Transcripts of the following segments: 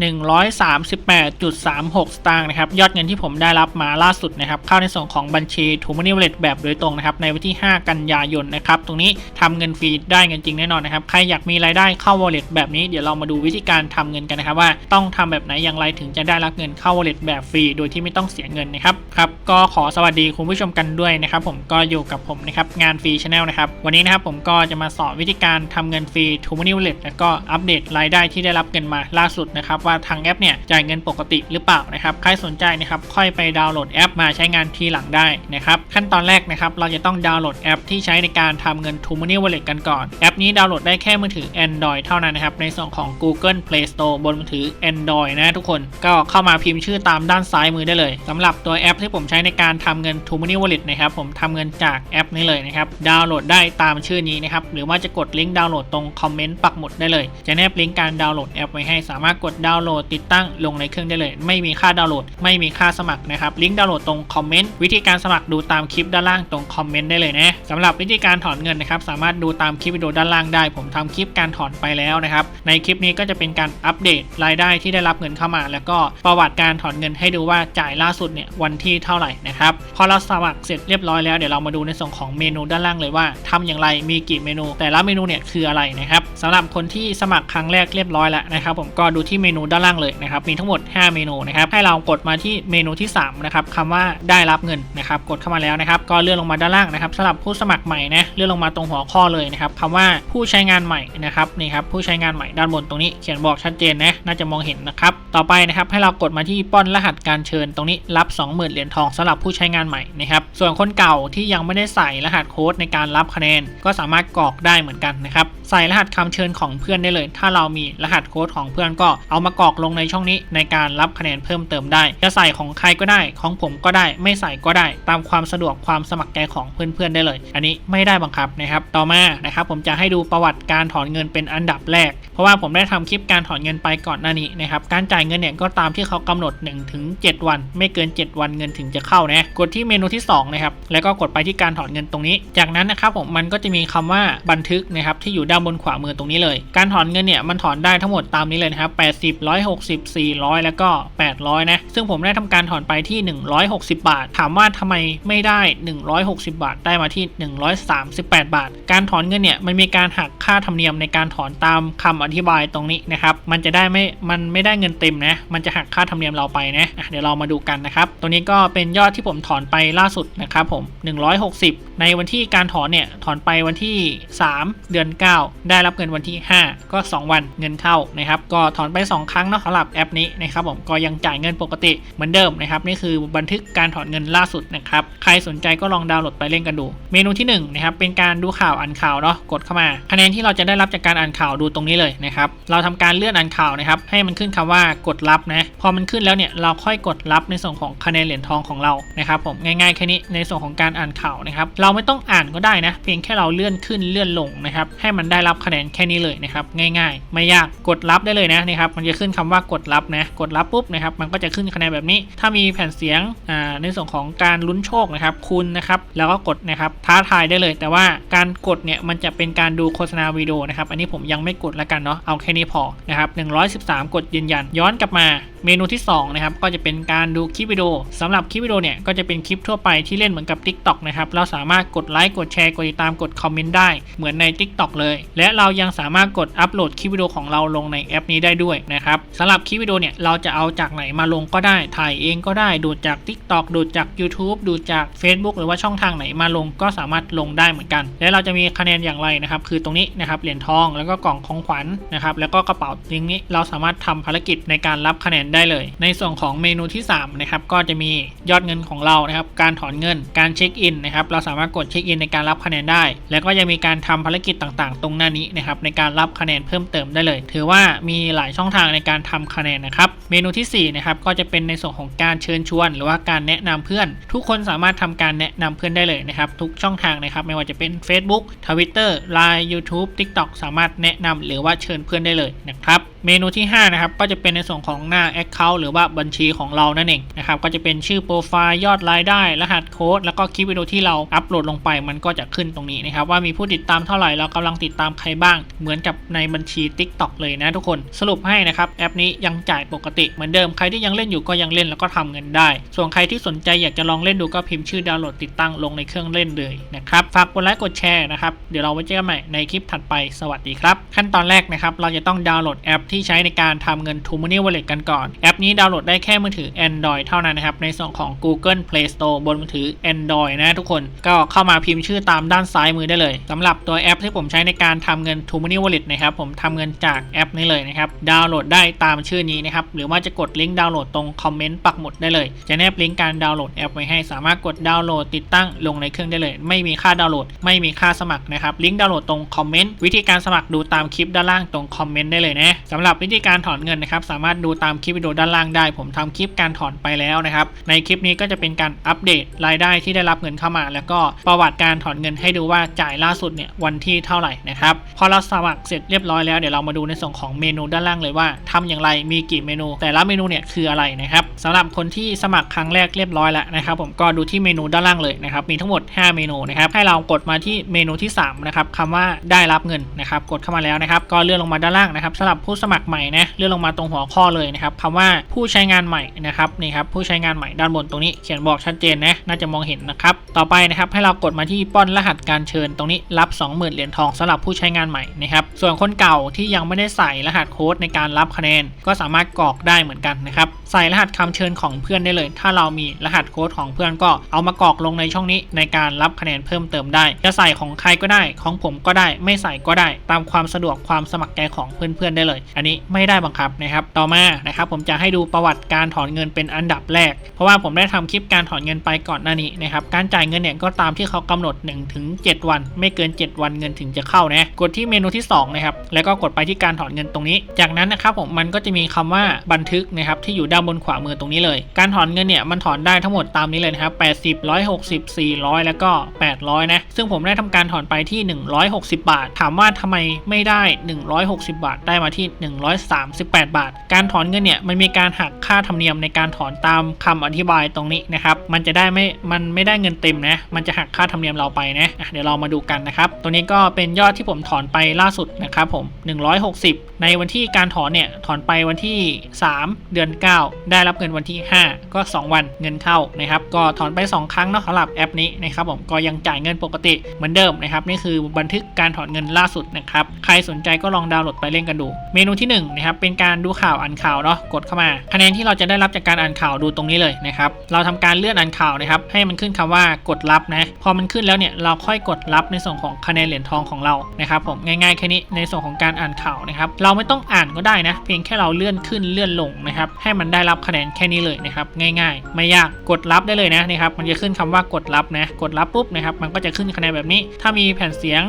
138.36 สตางค์นะครับ ยอดเงินที่ผมได้รับมาล่าสุดนะครับ เข้าในส่วนของบัญชี t ูมัน y ี a เล t แบบโดยตรงนะครับ ในวันที่ 5 กันยายนนะครับ ตรงนี้ทำเงินฟรีได้เงินจริงแน่นอนนะครับ ใครอยากมีรายได้เข้า wallet แบบนี้เดี๋ยวเรามาดูวิธีการทำเงินกันนะครับ ว่าต้องทำแบบไหนอย่างไรถึงจะได้รับเงินเข้า wallet แบบฟรีโดยที่ไม่ต้องเสียเงินนะครับครับก็ขอสวัสดีคุณผู้ชมกันด้วยนะครับ ผมก็อยู่กับผมนะครับงานฟรีชาแนลนะครับวันนี้นะครับผมก็จะมาสอนวิธีการทำเงินฟรี t ูมัน y ี a เล t แล้วก็อัปเดตรายได้ที่ได้รับเงินมาล่าสุดนะครับว่าทางแอปเนี่ยจ่ายเงินปกติหรือเปล่านะครับใครสนใจนะครับค่อยไปดาวน์โหลดแอปมาใช้งานทีหลังได้นะครับขั้นตอนแรกนะครับเราจะต้องดาวน์โหลดแอปที่ใช้ในการทำเงิน t ูมัน y ี a เล t กันก่อนแอปนี้ดาวน์โหลดได้แค่มือถือ Android เท่านั้นนะครับในส่วนของ Google Play Store บนมือถือ Android นะทุกคนก็เข้ามาพิมพ์ชื่อตามด้านซ้ายมือได้เลยสำหรับตัวแอปที่ผมใช้ในการทำเงิน t ูมัน y ี a เล t นะครับผมทำเงินจากแอปนี้เลยนะครับดาวน์โหลดได้ตามชื่อนี้นะครับหรือว่าจะกดลิงก์ดาวน์โหลดตรงคอมเมนต์ปักหมุดได้เลย จะแนบลิงก์การดาวน์โหลดแอปไว้ให้สามารถกดดาวน์โหลดติดตั้งลงในเครื่องได้เลย ไม่มีค่าดาวน์โหลด ไม่มีค่าสมัครนะครับ ลิงก์ดาวน์โหลดตรงคอมเมนต์ วิธีการสมัครดูตามคลิปด้านล่างตรงคอมเมนต์ได้เลยนะสำหรับวิธีการถอนเงินนะครับ สามารถดูตามคลิปวิดีโอด้านล่างได้ ผมทำคลิปการถอนไปแล้วนะครับ ในคลิปนี้ก็จะเป็นการอัปเดตรายได้ที่ได้รับเงินเข้ามา แล้วก็ประวัติการถอนเงินให้ดูว่าจ่ายล่าสุดเนี่ยวันที่เท่าไหร่นะครับพอเราสมัครเสร็จเรียบร้อยแล้วเดี๋ยวเรามาดูในส่วนของเมนูด้านล่างเลยว่าทำอย่างไรมีกี่เมนู แต่ละเมนูเนี่ยคืออะไรนะครับสำหรับคนที่สมัครครั้งแรกเรียบร้อยแล้วนะครับผมก็ดูที่เมนูด้านล่างเลยนะครับมีทั้งหมด 5 เมนูนะครับให้เรากดมาที่เมนูที่3นะครับคำว่าได้รับเงินนะครับกดเข้ามาแล้วนะครับก็เลื่อนลงมาด้านล่างนะครับสำหรับผู้สมัครใหม่นะเลื่อนลงมาตรงหัวข้อเลยนะครับคำว่าผู้ใช้งานใหม่นะครับนี่ครับผู้ใช้งานใหม่ด้านบนตรงนี้เขียนบอกชัดเจนนะน่าจะมองเห็นนะครับต่อไปนะครับให้เรากดมาที่ป้อนรหัสการเชิญตรงนี้รับ 20,000 เหรียญทองสำหรับผู้ใช้งานใหม่นะครับส่วนคนเก่าที่ยังไม่ได้ใส่รหัสโค้ดในการรับคะแนน ก็สามารถกรอกได้เหมือนกันนะครับใส่รหัสคำเชิญของเพื่อนได้เลย ถ้าเรามีรหัสโค้ดของเพื่อนก็เอามากรอกลงในช่องนี้ในการรับคะแนนเพิ่มเติมได้ จะใส่ของใครก็ได้ของผมก็ได้ ไม่ใส่ก็ได้ ตามความสะดวกความสมัครใจของเพื่อนๆได้เลย อันนี้ไม่ได้บังคับนะครับ ต่อมานะครับผมจะให้ดูประวัติการถอนเงินเป็นอันดับแรก เพราะว่าผมได้ทำคลิปการถอนเงินไปก่อนหน้านี้นะครับการจ่ายเงินเนี่ยก็ตามที่เขากำหนด1ถึง7วัน ไม่เกิน 7 วันเงินถึงจะเข้านะกดที่เมนูที่2นะครับแล้วก็กดไปที่การถอนเงินตรงนี้ จากนั้นนะครับผมมันก็จะมีคำว่าบันทึกนะครับที่อยู่ด้านบนขวามือตรงนี้เลย การถอนเงินเนี่ยมันถอนได้ทั้งหมดตามนี้เลยนะครับ80 160 400 แล้วก็ 800 นะ ซึ่งผมได้ทำการถอนไปที่ 160 บาท ถามว่าทำไมไม่ได้ 160 บาท ได้มาที่ 138 บาท การถอนเงินเนี่ยมันมีการหักค่าธรรมเนียมในการถอนตามคำอธิบายตรงนี้นะครับ มันจะได้ไม่ มันไม่ได้เงินเต็มนะ มันจะหักค่าธรรมเนียมเราไปนะะเดี๋ยวเรามาดูกันนะครับตรงนี้ก็เป็นยอดที่ผมถอนไปล่าสุดนะครับผม 160 ในวันที่การถอนเนี่ย ถอนไปวันที่ 3 เดือน 9 ได้รับเงินวันที่ 5 ก็ 2 วันเงินเข้านะครับ ก็ถอนไป 2ครั้งเนาะสำหรับแอปนี้นะครับผมก็ยังจ่ายเงินปกติเหมือนเดิมนะครับนี่คือบันทึกการถอนเงินล่าสุดนะครับใครสนใจก็ลองดาวน์โหลดไปเล่นกันดู เมนูที่1นะครับเป็นการดูข่าวอ่านข่าวเนาะกดเข้ามา คะแนนที่เราจะได้รับจากการอ่านข่าวดูตรงนี้เลยนะครับเราทำการเลื่อนอ่านข่าวนะครับให้มันขึ้นคำว่ากดรับนะพอมันขึ้นแล้วเนี่ยเราค่อยกดรับในส่วนของคะแนนเหรียญทองของเรานะครับผมง่ายๆแค่นี้ในส่วนของการอ่านข่าวนะครับเราไม่ต้องอ่านก็ได้นะเพียงแค่เราเลื่อนขึ้นเลื่อนลงนะครับให้มันได้รับคะแนนแค่นี้เลยนะครับง่าย ๆ ไม่ยากกดรับได้เลยนะนะครับมันจะขึ้นคำว่ากดรับนะกดรับปุ๊บนะครับมันก็จะขึ้นคะแนนแบบนี้ ถ้ามีแผ่นเสียงในส่วนของการลุ้นโชคนะครับคุณนะครับแล้วก็กดนะครับท้าทายได้เลย แต่ว่าการกดเนี่ยมันจะเป็นการดูโฆษณาวิดีโอนะครับอันนี้ผมยังไม่กดแล้วกันเนาะเอาแค่นี้พอนะครับ113 กดยืนยันย้อนกลับมา เมนูที่2นะครับก็จะเป็นการดูคลิปวิดีโอสำหรับคลิปวิดีโอเนี่ยก็จะเป็นคลิปทั่วไปที่เล่นเหมือนกับ TikTok นะครับเราสามารถกดไลค์กดแชร์กดติดตามกดคอมเมนต์ได้เหมือนใน TikTok เลย และเรายังสามารถกดอัปโหลดคลิปวิดีโอของเราลงในแอปนี้ได้ด้วยนะครับสำหรับคลิปวิดีโอเนี่ยเราจะเอาจากไหนมาลงก็ได้ถ่ายเองก็ได้ดูดจาก TikTok ดูดจาก YouTube ดูดจาก Facebook หรือว่าช่องทางไหนมาลงก็สามารถลงได้เหมือนกัน และเราจะมีคะแนนอย่างไรนะครับคือตรงนี้นะครับเหรียญทองแล้วก็กล่องของขวัญนะครับแล้วก็กระเป๋าอย่างนี้เราสามารถทำภารกิจในการรับคะแนนได้เลย ในส่วนของเมนูที่3นะครับก็จะมียอดเงินของเรานะครับการถอนเงินการเช็คอินนะครับเราสามารถกดเช็คอินในการรับคะแนนได้ แล้วก็ยังมีการทำภารกิจต่างๆ ตรงหน้านี้นะครับในการรับคะแนนเพิ่มเติมได้เลย ถือว่ามีหลายช่องทางในการทำคะแนนนะครับเมนูที่4นะครับก็จะเป็นในส่วนของการเชิญชวน หรือว่าการแนะนำเพื่อน ทุกคนสามารถทำการแนะนำเพื่อนได้เลยนะครับทุกช่องทางนะครับไม่ว่าจะเป็น Facebook Twitter Line YouTube TikTok สามารถแนะนำหรือว่าเชิญเพื่อนได้เลยนะครับ เมนูที่ 5 นะครับ ก็จะเป็นในส่วนของหน้า Account หรือว่าบัญชีของเรานั่นเองนะครับ ก็จะเป็นชื่อโปรไฟล์ยอดรายได้ รหัสโค้ด แล้วก็คลิปวิดีโอที่เราอัปโหลดลงไป มันก็จะขึ้นตรงนี้นะครับ ว่ามีผู้ติดตามเท่าไหร่ เรากำลังติดตามใครบ้าง เหมือนกับในบัญชี TikTok เลยนะทุกคน สรุปให้นะครับ แอปนี้ยังจ่ายปกติเหมือนเดิม ใครที่ยังเล่นอยู่ก็ยังเล่นแล้วก็ทำเงินได้ ส่วนใครที่สนใจอยากจะลองเล่นดูก็พิมพ์ชื่อดาวน์โหลดติดตั้งลงในเครื่องเล่นเลยนะครับ ฝากกดไลค์กดแชร์นะครับ เดี๋ยวเราไว้เจอกันใหม่ในคลิปถัดไป สวัสดีครับ ขั้นตอนแรกนะครับ เราจะต้องดาวน์โหลดแอปที่ใช้ในการทำเงิน t o m o n e y Wallet กันก่อน แอปนี้ดาวน์โหลดได้แค่มือถือ Android เท่านั้นนะครับ ในส่วนของ Google Play Store บนมือถือ Android นะทุกคนก็เข้ามาพิมพ์ชื่อตามด้านซ้ายมือได้เลยสำหรับตัวแอปที่ผมใช้ในการทำเงิน t o m o n e y Wallet นะครับผมทำเงินจากแอปนี้เลยนะครับดาวน์โหลดได้ตามชื่อนี้นะครับหรือว่าจะกดลิงก์ดาวน์โหลดตรงคอมเมนต์ปักหมุดได้เลย จะแนบลิงก์การดาวน์โหลดแอปไว้ให้สามารถกดดาวน์โหลดติดตั้งลงในเครื่องได้เลย ไม่มีค่าดาวน์โหลด ไม่มีค่าสมัครนะครับลิงก์ดาวน์โหลดตรงคอมเมนต์วิธีการสมัครดูตามคลิปด้านล่างตรงคอมเมนต์ได้เลยนะสำหรับวิธีการถอนเงินนะครับ สามารถดูตามคลิปวิดีโอด้านล่างได้ ผมทำคลิปการถอนไปแล้วนะครับ ในคลิปนี้ก็จะเป็นการอัปเดตรายได้ที่ได้รับเงินเข้ามา แล้วก็ประวัติการถอนเงินให้ดูว่าจ่ายล่าสุดเนี่ยวันที่เท่าไหร่นะครับพอเราสมัครเสร็จเรียบร้อยแล้วเดี๋ยวเรามาดูในส่วนของเมนูด้านล่างเลยว่าทำอย่างไรมีกี่เมนู แต่ละเมนูเนี่ยคืออะไรนะครับสำหรับคนที่สมัครครั้งแรกเรียบร้อยแล้วนะครับ ผมก็ดูที่เมนูด้านล่างเลยนะครับมีทั้งหมด 5 เมนูนะครับให้เรากดมาที่เมนูที่3นะครับคำว่าได้รับเงินนะครับกดเข้ามาแล้วนะครับก็เลื่อนลงมาด้านล่างนะครับสำหรับผู้สมัครใหม่นะเลื่อนลงมาตรงหัวข้อเลยนะครับคำว่าผู้ใช้งานใหม่นะครับนี่ครับผู้ใช้งานใหม่ด้านบนตรงนี้เขียนบอกชัดเจนนะน่าจะมองเห็นนะครับต่อไปนะครับให้เรากดมาที่ป้อนรหัสการเชิญตรงนี้รับ 20,000 เหรียญทองสำหรับผู้ใช้งานใหม่นะครับส่วนคนเก่าที่ยังไม่ได้ใส่รหัสโค้ดในการรับคะแนน ก็สามารถกรอกได้เหมือนกันนะครับใส่รหัสคำเชิญของเพื่อนได้เลย ถ้าเรามีรหัสโค้ดของเพื่อนก็เอามากรอกลงในช่องนี้ในการรับคะแนนเพิ่มเติมได้ จะใส่ของใครก็ได้ของผมก็ได้ ไม่ใส่ก็ได้ ตามความสะดวกความสมัครใจของเพื่อนๆได้เลยอันนี้ไม่ได้บังคับนะครับ ต่อมานะครับผมจะให้ดูประวัติการถอนเงินเป็นอันดับแรก เพราะว่าผมได้ทำคลิปการถอนเงินไปก่อนหน้านี้นะครับการจ่ายเงินเนี่ยก็ตามที่เขากำหนด1-7ถึง7วัน ไม่เกิน 7 วันเงินถึงจะเข้านะกดที่เมนูที่2นะครับแล้วก็กดไปที่การถอนเงินตรงนี้ จากนั้นนะครับผมมันก็จะมีคำว่าบันทึกนะครับที่อยู่ด้านบนขวามือตรงนี้เลย การถอนเงินเนี่ยมันถอนได้ทั้งหมดตามนี้เลยนะครับ80 160 400 แล้วก็ 800 นะ ซึ่งผมได้ทำการถอนไปที่ 160 บาท ถามว่าทำไมไม่ได้ 160 บาทได้มาที่138 บาท การถอนเงินเนี่ยมันมีการหักค่าธรรมเนียมในการถอนตามคำอธิบายตรงนี้นะครับ มันจะได้ไม่ มันไม่ได้เงินเต็มนะ มันจะหักค่าธรรมเนียมเราไปนะะเดี๋ยวเรามาดูกันนะครับ ตัวนี้ก็เป็นยอดที่ผมถอนไปล่าสุดนะครับผม 160 ในวันที่การถอนเนี่ย ถอนไปวันที่ 3 เดือน 9 ได้รับเงินวันที่ 5 ก็ 2 วันเงินเข้านะครับ ก็ถอนไป 2 ครั้งเนาะสำหรับแอปนี้นะครับผม ก็ยังจ่ายเงินปกติเหมือนเดิมนะครับ นี่คือบันทึกการถอนเงินล่าสุดนะครับ ใครสนใจก็ลองดาวน์โหลดไปเล่นกันดู เมนูที่1นะครับเป็นการดูข่าวอ่านข่าวเนาะกดเข้ามา คะแนนที่เราจะได้รับจากการอ่านข่าวดูตรงนี้เลยนะครับเราทำการเลื่อนอ่านข่าวนะครับให้มันขึ้นคำว่ากดรับนะพอมันขึ้นแล้วเนี่ยเราค่อยกดรับในส่วนของคะแนนเหรียญทองของเรานะครับผมง่ายๆแค่นี้ในส่วนของการอ่านข่าวนะครับเราไม่ต้องอ่านก็ได้นะเพียงแค่เราเลื่อนขึ้นเลื่อนลงนะครับให้มันได้รับคะแนนแค่นี้เลยนะครับง่ายๆ ไม่ยากกดรับได้เลยนะนะครับมันจะขึ้นคำว่ากดรับนะกดรับปุ๊บนะครับมันก็จะขึ้นคะแนนแบบนี้ ถ้ามีแผ่นเสียง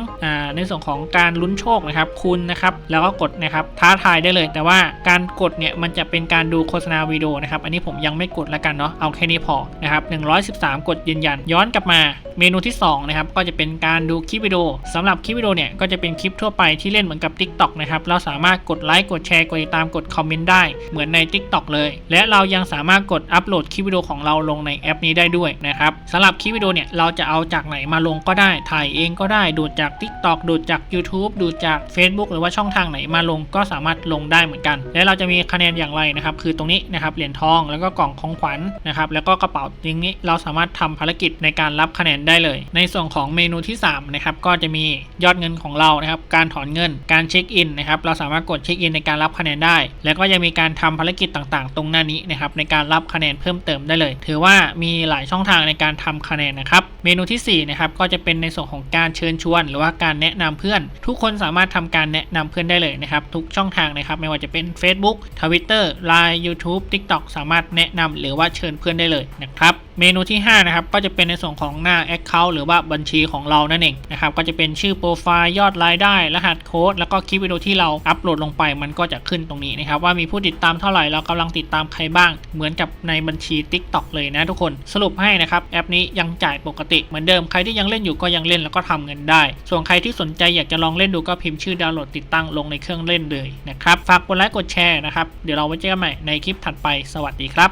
ในส่วนของการลุ้นโชคนะครับคุณนะครับแล้วก็กดนะครับท้าทายได้เลย แต่ว่าการกดเนี่ยมันจะเป็นการดูโฆษณาวิดีโอนะครับ อันนี้ผมยังไม่กดแล้วกันเนาะ เอาแค่นี้พอนะครับ113 กดยืนยัน ย้อนกลับมาเมนูที่2นะครับก็จะเป็นการดูคลิปวิดีโอสำหรับคลิปวิดีโอเนี่ยก็จะเป็นคลิปทั่วไปที่เล่นเหมือนกับ TikTok นะครับเราสามารถกดไลค์กดแชร์กดติดตามกดคอมเมนต์ได้เหมือนใน TikTok เลย และเรายังสามารถกดอัปโหลดคลิปวิดีโอของเราลงในแอปนี้ได้ด้วยนะครับสำหรับคลิปวิดีโอเนี่ยเราจะเอาจากไหนมาลงก็ได้ถ่ายเองก็ได้ดูดจาก TikTok ดูดจาก YouTube ดูดจาก Facebook หรือว่าช่องทางไหนมาลงก็สามารถลงได้เหมือนกัน และเราจะมีคะแนนอย่างไรนะครับคือตรงนี้นะครับเหรียญทองแล้วก็กล่องของขวัญนะครับแล้วก็กระเป๋าอย่างนี้เราสามารถทำภารกิจในการรับคะแนนได้เลย ในส่วนของเมนูที่3นะครับก็จะมียอดเงินของเรานะครับการถอนเงินการเช็คอินนะครับเราสามารถกดเช็คอินในการรับคะแนนได้ แล้วก็ยังมีการทำภารกิจต่างๆ ตรงหน้านี้นะครับในการรับคะแนนเพิ่มเติมได้เลย ถือว่ามีหลายช่องทางในการทำคะแนนนะครับเมนูที่4นะครับก็จะเป็นในส่วนของการเชิญชวน หรือว่าการแนะนำเพื่อน ทุกคนสามารถทำการแนะนำเพื่อนได้เลยนะครับทุกช่องทางนะครับ ไม่ว่าจะเป็น Facebook Twitter Line YouTube TikTok สามารถแนะนำหรือว่าเชิญเพื่อนได้เลยนะครับ เมนูที่ 5 นะครับ ก็จะเป็นในส่วนของหน้า Account หรือว่าบัญชีของเรานั่นเองนะครับ ก็จะเป็นชื่อโปรไฟล์ยอดรายได้ รหัสโค้ด แล้วก็คลิปวิดีโอที่เราอัปโหลดลงไป มันก็จะขึ้นตรงนี้นะครับ ว่ามีผู้ติดตามเท่าไหร่ เรากำลังติดตามใครบ้าง เหมือนกับในบัญชี TikTok เลยนะทุกคน สรุปให้นะครับ แอปนี้ยังจ่ายปกติเหมือนเดิม ใครที่ยังเล่นอยู่ก็ยังเล่นแล้วก็ทำเงินได้ ส่วนใครที่สนใจอยากจะลองเล่นดูก็พิมพ์ชื่อดาวน์โหลดติดตั้งลงในเครื่องเล่นเลยนะครับ ฝากกดไลค์กดแชร์นะครับ เดี๋ยวเราไว้เจอกันใหม่ในคลิปถัดไป สวัสดีครับ